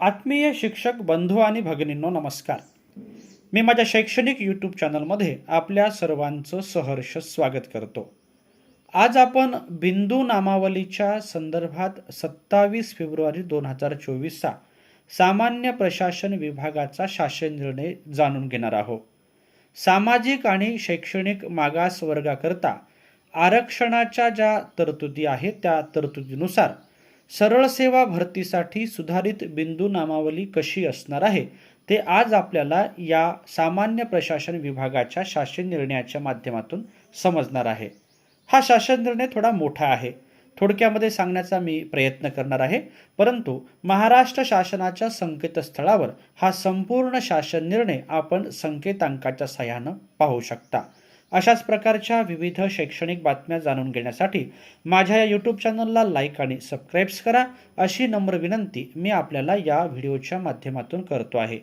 आत्मीय शिक्षक बंधू आणि भगिनींनो नमस्कार. मी माझ्या शैक्षणिक यूट्यूब चॅनलमध्ये आपल्या सर्वांचं सहर्ष स्वागत करतो. आज आपण बिंदू नामावलीच्या संदर्भात सत्तावीस फेब्रुवारी दोन हजार चोवीसचा सामान्य प्रशासन विभागाचा शासन निर्णय जाणून घेणार आहोत. सामाजिक आणि शैक्षणिक मागास वर्गाकरता आरक्षणाच्या ज्या तरतुदी आहेत त्या तरतुदीनुसार सरळ सेवा भरतीसाठी सुधारित बिंदू नामावली कशी असणार आहे? ते आज आपल्याला या सामान्य प्रशासन विभागाच्या शासन निर्णयाच्या माध्यमातून समजणार आहे. हा शासन निर्णय थोडा मोठा आहे. थोडक्यामध्ये सांगण्याचा मी प्रयत्न करणार आहे. परंतु महाराष्ट्र शासनाच्या संकेतस्थळावर हा संपूर्ण शासन निर्णय आपण संकेतांकाच्या सहाय्यानं पाहू शकता. अशाच प्रकारच्या विविध शैक्षणिक बातम्या जाणून घेण्यासाठी माझ्या या यूट्यूब चॅनलला लाईक आणि सबस्क्राईब्स करा. अशी नम्र विनंती मी आपल्याला या व्हिडिओच्या माध्यमातून करतो आहे.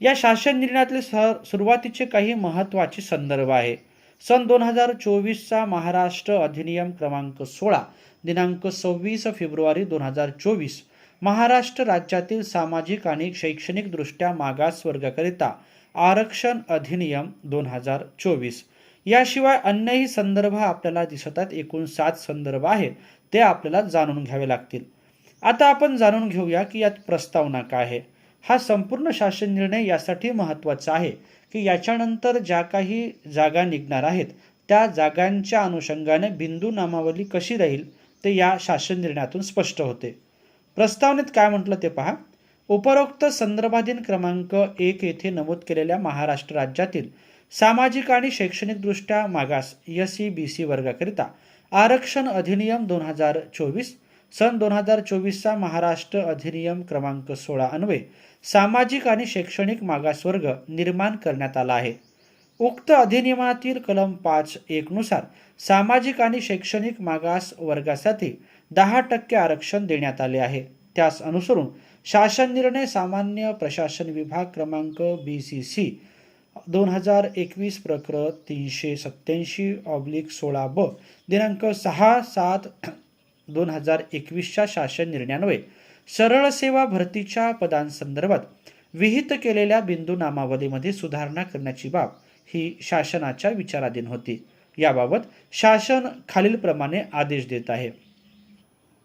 या शासन निर्णयातले सह सुरुवातीचे काही महत्त्वाचे संदर्भ आहे. सन दोन हजार चोवीसचा महाराष्ट्र अधिनियम क्रमांक सोळा दिनांक सव्वीस फेब्रुवारी दोन हजार चोवीस महाराष्ट्र राज्यातील सामाजिक आणि शैक्षणिकदृष्ट्या मागास वर्गाकरिता आरक्षण अधिनियम दोन हजार चोवीस. याशिवाय अन्यही संदर्भ आपल्याला दिसत आहेत एकूण सात संदर्भ आहेत. ते आपल्याला जाणून घ्यावे लागतील. आता आपण जाणून घेऊया की यात प्रस्तावना काय आहे. हा संपूर्ण शासन निर्णय यासाठी महत्त्वाचा आहे की याच्यानंतर ज्या काही जागा निघणार आहेत त्या जागांच्या अनुषंगाने बिंदू नामावली कशी राहील ते या शासन निर्णयातून स्पष्ट होते. प्रस्तावनेत काय म्हटलं ते पहा. उपरोक्त संदर्भाधीन क्रमांक एक येथे नमूद केलेल्या महाराष्ट्र राज्यातील सामाजिक आणि शैक्षणिकदृष्ट्या मागास एस सी बी सी वर्गाकरिता आरक्षण अधिनियम दोन हजार चोवीस सन दोन हजार चोवीसचा महाराष्ट्र अधिनियम क्रमांक सोळा अन्वये सामाजिक आणि शैक्षणिक मागासवर्ग निर्माण करण्यात आला आहे. उक्त अधिनियमातील कलम पाच एकनुसार सामाजिक आणि शैक्षणिक मागास वर्गासाठी दहा टक्के आरक्षण देण्यात आले आहे. त्यास अनुसरून शासन निर्णय सामान्य प्रशासन विभाग क्रमांक बी सी सी दोन हजार एकवीस प्रकरण तीनशे सत्याऐंशी ऑब्लिक सोळा ब दिनांक सहा सात दोन हजार एकवीसच्या शासन निर्णयान्वये. सरळ सेवा भरतीच्या पदांसंदर्भात विहित केलेल्या बिंदू नामावलीमध्ये सुधारणा करण्याची बाब ही शासनाच्या विचाराधीन होती. याबाबत शासन खालीलप्रमाणे आदेश देत आहे.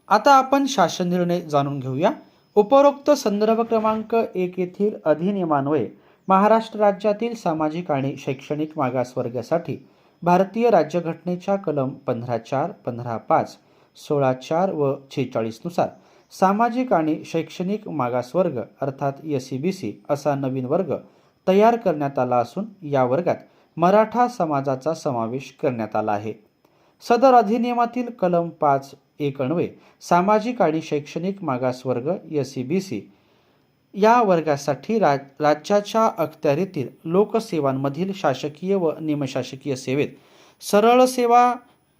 आता आपण शासन निर्णय जाणून घेऊया. उपरोक्त संदर्भ क्रमांक एक येथील अधिनियमान्वये. महाराष्ट्र राज्यातील सामाजिक आणि शैक्षणिक मागासवर्गासाठी भारतीय राज्यघटनेच्या कलम पंधरा चार पंधरा पाच सोळा चार व छेचाळीसनुसार सामाजिक आणि शैक्षणिक मागासवर्ग अर्थात एस सी बी सी असा नवीन वर्ग तयार करण्यात आला असून या वर्गात मराठा समाजाचा समावेश करण्यात आला आहे. सदर अधिनियमातील कलम पाच एक सामाजिक आणि शैक्षणिक मागासवर्ग एस सी बी सी या वर्गासाठी राज राज्याच्या अखत्यारीतील लोकसेवांमधील शासकीय व निमशासकीय सेवेत सरळ सेवा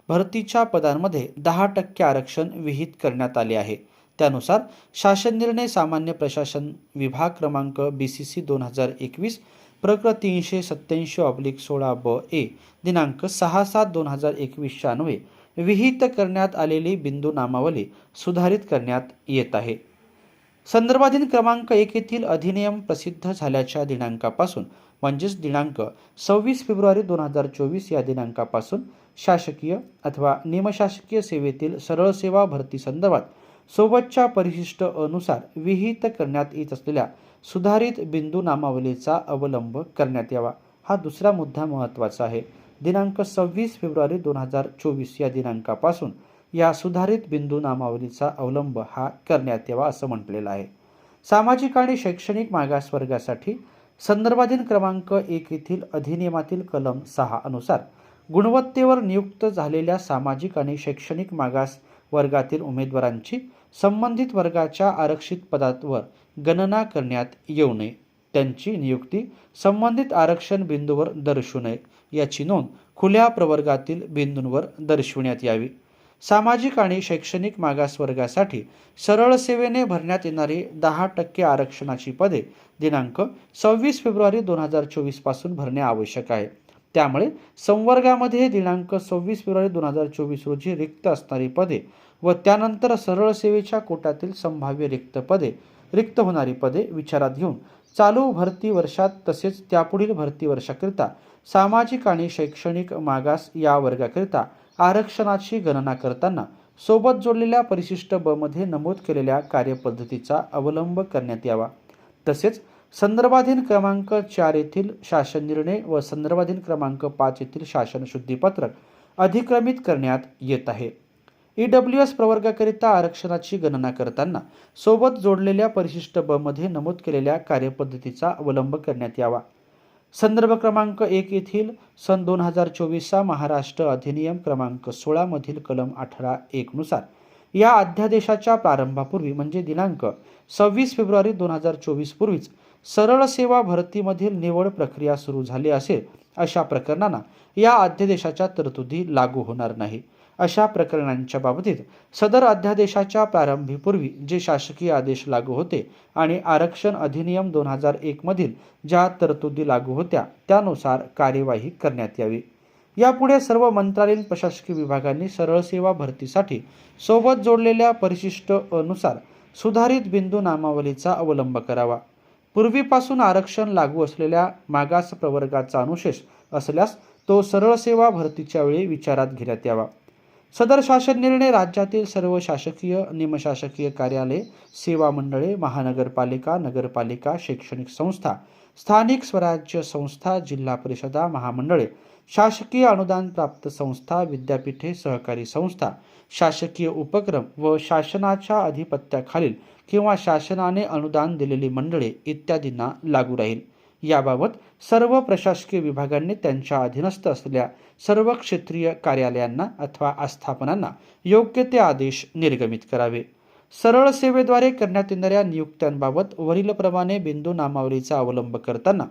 भरतीच्या पदांमध्ये दहा टक्के आरक्षण विहित करण्यात आले आहे. त्यानुसार शासन निर्णय सामान्य प्रशासन विभाग क्रमांक बी सी सी दोन हजार एकवीस प्रकरण तीनशे सत्याऐंशी ऑब्लिक सोळा ब ए दिनांक सहा सात दोन हजार एकवीसच्या अन्वये विहित करण्यात आलेली बिंदू नामावली सुधारित करण्यात येत आहे. संदर्भाधीन क्रमांक एक येथील अधिनियम प्रसिद्ध झाल्याच्या दिनांकापासून म्हणजेच दिनांक सव्वीस फेब्रुवारी दोन हजार चोवीस या दिनांकापासून शासकीय अथवा निमशासकीय सेवेतील सरळ सेवा भरती संदर्भात सोबतच्या परिशिष्ट अनुसार विहित करण्यात येत असलेल्या सुधारित बिंदू नामावलीचा अवलंब करण्यात यावा. हा दुसरा मुद्दा महत्त्वाचा आहे. दिनांक सव्वीस फेब्रुवारी दोन हजार चोवीस या दिनांकापासून या सुधारित बिंदू नामावलीचा अवलंब हा करण्यात यावा असं म्हटलेलं आहे. सामाजिक आणि शैक्षणिक मागासवर्गासाठी संदर्भाधीन क्रमांक एक येथील अधिनियमातील कलम सहा अनुसार गुणवत्तेवर नियुक्त झालेल्या सामाजिक आणि शैक्षणिक मागास वर्गातील उमेदवारांची संबंधित वर्गाच्या आरक्षित पदावर गणना करण्यात येऊ नये. त्यांची नियुक्ती संबंधित आरक्षण बिंदूवर दर्शवू नये. याची नोंद खुल्या प्रवर्गातील बिंदूंवर दर्शविण्यात यावी. सामाजिक आणि शैक्षणिक मागासवर्गासाठी सरळ सेवेने भरण्यात येणारी दहा टक्के आरक्षणाची पदे दिनांक सव्वीस फेब्रुवारी दोन हजार चोवीसपासून भरणे आवश्यक आहे. त्यामुळे संवर्गामध्ये दिनांक सव्वीस फेब्रुवारी दोन हजार चोवीस रोजी रिक्त असणारी पदे व त्यानंतर सरळ सेवेच्या कोट्यातील संभाव्य रिक्त पदे रिक्त होणारी पदे विचारात घेऊन चालू भरती वर्षात तसेच त्यापुढील भरती वर्षाकरिता सामाजिक आणि शैक्षणिक मागास या वर्गाकरिता आरक्षणाची गणना करताना सोबत जोडलेल्या परिशिष्ट ब मध्ये नमूद केलेल्या कार्यपद्धतीचा अवलंब करण्यात यावा. तसेच संदर्भाधीन क्रमांक चार येथील शासन निर्णय व संदर्भाधीन क्रमांक पाच येथील शासन शुद्धीपत्रक अधिक्रमित करण्यात येत आहे. ई डब्ल्यू एस प्रवर्गाकरिता आरक्षणाची गणना करताना सोबत जोडलेल्या परिशिष्ट ब मध्ये नमूद केलेल्या कार्यपद्धतीचा अवलंब करण्यात यावा. संदर्भ क्रमांक एक येथील सन दोन हजार चोवीसचा महाराष्ट्र अधिनियम क्रमांक सोळामधील कलम अठरा एकनुसार या अध्यादेशाच्या प्रारंभापूर्वी म्हणजे दिनांक सव्वीस फेब्रुवारी दोन हजार चोवीस पूर्वीच सरळ सेवा भरतीमधील निवड प्रक्रिया सुरू झाली असेल अशा प्रकरणांना या अध्यादेशाच्या तरतुदी लागू होणार नाही. अशा प्रकरणांच्या बाबतीत सदर अध्यादेशाच्या प्रारंभीपूर्वी जे शासकीय आदेश लागू होते आणि आरक्षण अधिनियम दोन हजार एकमधील ज्या तरतुदी लागू होत्या त्यानुसार कार्यवाही करण्यात यावी. यापुढे सर्व मंत्रालयीन प्रशासकीय विभागांनी सरळ सेवा भरतीसाठी सोबत जोडलेल्या परिशिष्ट अनुसार सुधारित बिंदू नामावलीचा अवलंब करावा. पूर्वीपासून आरक्षण लागू असलेल्या मागास प्रवर्गाचा अनुशेष असल्यास तो सरळ सेवा भरतीच्या वेळी विचारात घेण्यात यावा. सदर शासन निर्णय राज्यातील सर्व शासकीय निमशासकीय कार्यालय सेवा मंडळे महानगरपालिका नगरपालिका शैक्षणिक संस्था स्थानिक स्वराज्य संस्था जिल्हा परिषदा महामंडळे शासकीय अनुदान प्राप्त संस्था विद्यापीठे सहकारी संस्था शासकीय उपक्रम व शासनाच्या अधिपत्याखालील किंवा शासनाने अनुदान दिलेली मंडळे इत्यादींना लागू राहील. याबाबत सर्व प्रशासकीय विभागांनी त्यांच्या अधीनस्थ असलेल्या सर्व क्षेत्रीय कार्यालयांना अथवा आस्थापनांना योग्य ते आदेश निर्गमित करावे. सरळ सेवेद्वारे करण्यात येणाऱ्या नियुक्त्यांबाबत वरीलप्रमाणे बिंदू नामावलीचा अवलंब करताना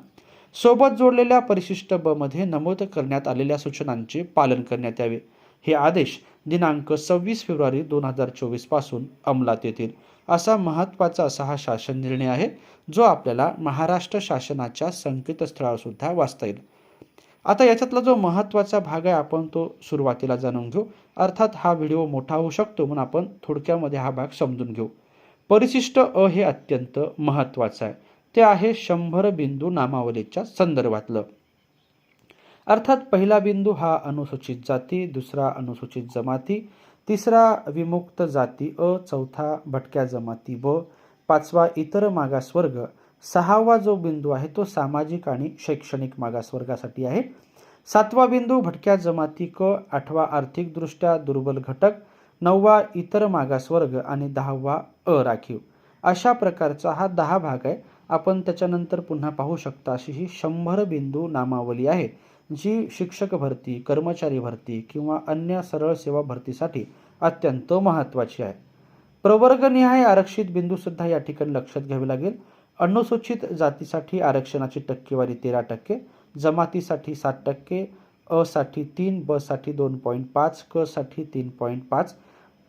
सोबत जोडलेल्या परिशिष्ट ब मध्ये नमूद करण्यात आलेल्या सूचनांचे पालन करण्यात यावे. हे आदेश दिनांक सव्वीस फेब्रुवारी दोन हजार चोवीसपासून अंमलात येतील. असा महत्त्वाचा असा हा शासन निर्णय आहे जो आपल्याला महाराष्ट्र शासनाच्या संकेतस्थळावरसुद्धा वाचता येईल. आता याच्यातला जो महत्त्वाचा भाग आहे आपण तो सुरुवातीला जाणून घेऊ. अर्थात हा व्हिडिओ मोठा होऊ शकतो म्हणून आपण थोडक्यामध्ये हा भाग समजून घेऊ. परिशिष्ट अ हे अत्यंत महत्त्वाचं आहे. ते आहे शंभर बिंदू नामावलीच्या संदर्भातलं. अर्थात पहिला बिंदू हा अनुसूचित जाती दुसरा अनुसूचित जमाती तिसरा विमुक्त जाती अ चौथा भटक्या जमाती ब पाचवा इतर मागासवर्ग सहावा जो बिंदू आहे तो सामाजिक आणि शैक्षणिक मागासवर्गासाठी आहे. सातवा बिंदू भटक्या जमाती क आठवा आर्थिकदृष्ट्या दुर्बल घटक नववा इतर मागासवर्ग आणि दहावा अ राखीव. अशा प्रकारचा हा दहा भाग आहे. आपण त्याच्यानंतर पुन्हा पाहू शकता अशी ही शंभर बिंदू नामावली आहे. जी शिक्षक भरती कर्मचारी भरती किंवा अन्य सरळ सेवा भरतीसाठी अत्यंत महत्त्वाची आहे. प्रवर्गनिहाय आरक्षित बिंदूसुद्धा या ठिकाणी लक्षात घ्यावे लागेल. अनुसूचित जातीसाठी आरक्षणाची टक्केवारी तेरा टक्के जमातीसाठी सात टक्के अ साठी तीन बसाठी दोन पॉईंट पाच क साठी तीन पॉईंट पाच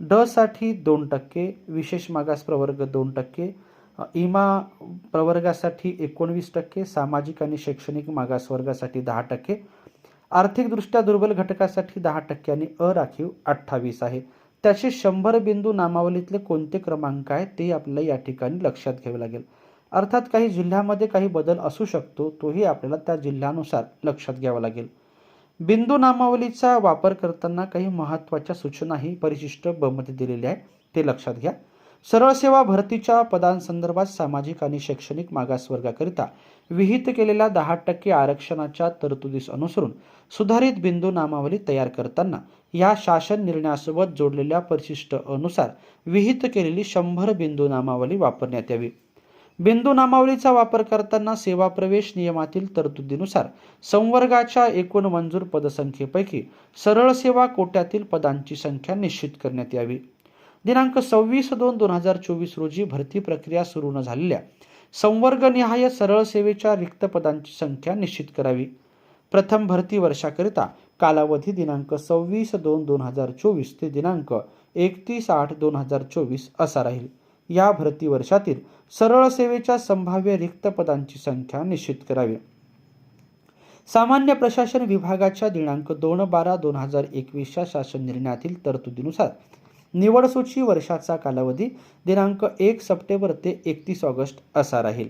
डसाठी दोन टक्के विशेष मागास प्रवर्ग दोन टक्के इमा प्रवर्गासाठी एकोणवीस टक्के सामाजिक आणि शैक्षणिक मागासवर्गासाठी दहा टक्के आर्थिकदृष्ट्या दुर्बल घटकासाठी दहा टक्के आणि अराखीव अठ्ठावीस आहे. त्याचे शंभर बिंदू नामावलीतले कोणते क्रमांक आहेत ते आपल्याला या ठिकाणी लक्षात घ्यावे लागेल. अर्थात काही जिल्ह्यामध्ये काही बदल असू शकतो तोही आपल्याला त्या जिल्ह्यानुसार लक्षात घ्यावा लागेल. बिंदू नामावलीचा वापर करताना काही महत्त्वाच्या सूचनाही परिशिष्ट ब दिलेली दिलेल्या आहेत ते लक्षात घ्या. सरळ सेवा भरतीच्या पदांसंदर्भात सामाजिक आणि शैक्षणिक मागासवर्गाकरिता विहित केलेल्या दहा टक्के आरक्षणाच्या तरतुदीस अनुसरून सुधारित बिंदू नामावली तयार करताना या शासन निर्णयासोबत जोडलेल्या परिशिष्ट अनुसार विहित केलेली शंभर बिंदू नामावली वापरण्यात यावी. बिंदू नामावलीचा वापर करताना सेवा प्रवेश नियमातील तरतुदीनुसार संवर्गाच्या एकूण मंजूर पदसंख्येपैकी सरळ सेवा कोट्यातील पदांची संख्या निश्चित करण्यात यावी. दिनांक सव्वीस दोन दोन हजार चोवीस रोजी भरती प्रक्रिया सुरू न झालेल्या संवर्गनिहाय सरळ सेवेच्या रिक्त पदांची संख्या निश्चित करावी. प्रथम भरती वर्षाकरिता कालावधी दिनांक सव्वीस दोन दोन हजार चोवीस ते दिनांक एकतीस आठ दोन हजार चोवीस असा राहील. या भरती वर्षातील सरळ सेवेच्या संभाव्य रिक्त पदांची संख्या निश्चित करावी. सामान्य प्रशासन विभागाच्या दिनांक दोन बारा दोन हजार एकवीसच्या शासन निर्णयातील तरतुदीनुसार निवडसूची वर्षाचा कालावधी दिनांक एक सप्टेंबर ते एकतीस ऑगस्ट असा राहील.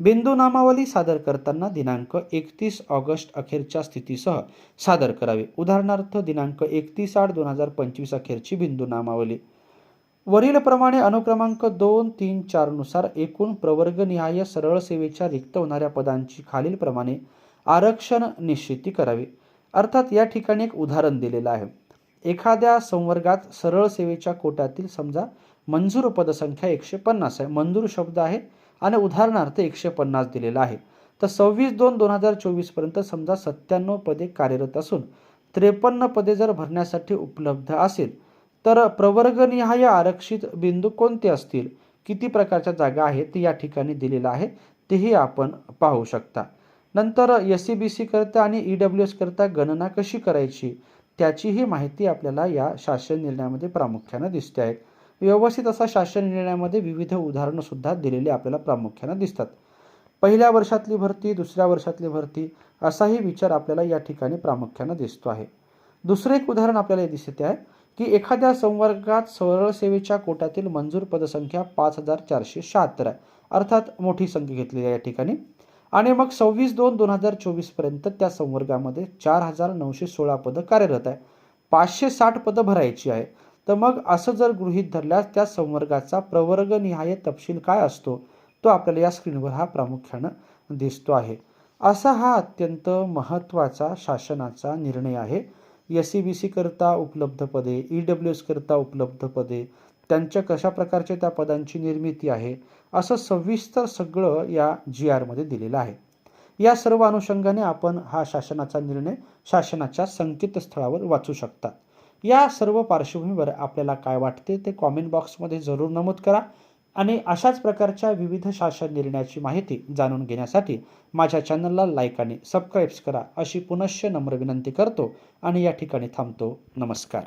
बिंदू नामावली सादर करताना दिनांक एकतीस ऑगस्ट अखेरच्या स्थितीसह सादर करावे. उदाहरणार्थ दिनांक एकतीस आठ दोन हजार पंचवीस अखेरची बिंदू नामावली. वरीलप्रमाणे अनुक्रमांक दोन तीन चारनुसार एकूण प्रवर्गनिहाय सरळ सेवेच्या रिक्त होणाऱ्या पदांची खालीलप्रमाणे आरक्षण निश्चिती करावी. अर्थात या ठिकाणी एक उदाहरण दिलेलं आहे. एखाद्या संवर्गात सरळ सेवेच्या कोट्यातील समजा मंजूर पदसंख्या एकशे पन्नास आहे. मंजूर शब्द आहे आणि उदाहरणार्थ एकशे पन्नास दिलेला आहे. तर सव्वीस दोन दोन हजार चोवीसपर्यंत समजा सत्त्याण्णव पदे कार्यरत असून त्रेपन्न पदे जर भरण्यासाठी उपलब्ध असेल तर प्रवर्गनिहाय आरक्षित बिंदू कोणते असतील? किती प्रकारच्या जागा आहेत? ते या ठिकाणी दिलेलं आहे. तेही आपण पाहू शकता. नंतर एस सी बी सी करता आणि ई डब्ल्यू एस करता गणना कशी करायची? त्याचीही माहिती आपल्याला या शासन निर्णयामध्ये प्रामुख्यानं दिसते आहे. व्यवस्थित असा शासन निर्णयामध्ये विविध उदाहरणंसुद्धा दिलेली आपल्याला प्रामुख्यानं दिसतात. पहिल्या वर्षातली भरती दुसऱ्या वर्षातली भरती असाही विचार आपल्याला या ठिकाणी प्रामुख्यानं दिसतो आहे. दुसरं एक उदाहरण आपल्याला हे दिसते आहे की एखाद्या संवर्गात सरळ सेवेच्या कोट्यातील मंजूर पदसंख्या पाच हजार चारशे शहात्तर आहे. अर्थात मोठी संख्या घेतलेली आहे या ठिकाणी. आणि मग सव्वीस दोन दोन हजार चोवीसपर्यंत त्या संवर्गामध्ये चार हजार नऊशे सोळा पदं कार्यरत आहे. पाचशे साठ पदं भरायची आहे. तर मग असं जर गृहीत धरल्यास त्या संवर्गाचा प्रवर्गनिहाय तपशील काय असतो? तो आपल्याला या स्क्रीनवर हा प्रामुख्यानं दिसतो आहे. असा हा अत्यंत महत्त्वाचा शासनाचा निर्णय आहे. एस सी बी सीकरता उपलब्ध पदे ई डब्ल्यू एसकरता उपलब्ध पदे त्यांच्या कशा प्रकारच्या त्या पदांची निर्मिती आहे? असं सविस्तर सगळं या जी आरमध्ये दिलेलं आहे. या सर्व अनुषंगाने आपण हा शासनाचा निर्णय शासनाच्या संकेतस्थळावर वाचू शकता. या सर्व पार्श्वभूमीवर आपल्याला काय वाटते ते कॉमेंट बॉक्समध्ये जरूर नमूद करा आणि अशाच प्रकारच्या विविध शासन निर्णयाची माहिती जाणून घेण्यासाठी माझ्या चॅनलला लाईक आणि सबस्क्राईब्स करा अशी पुनश्च नम्र विनंती करतो आणि या ठिकाणी थांबतो. नमस्कार.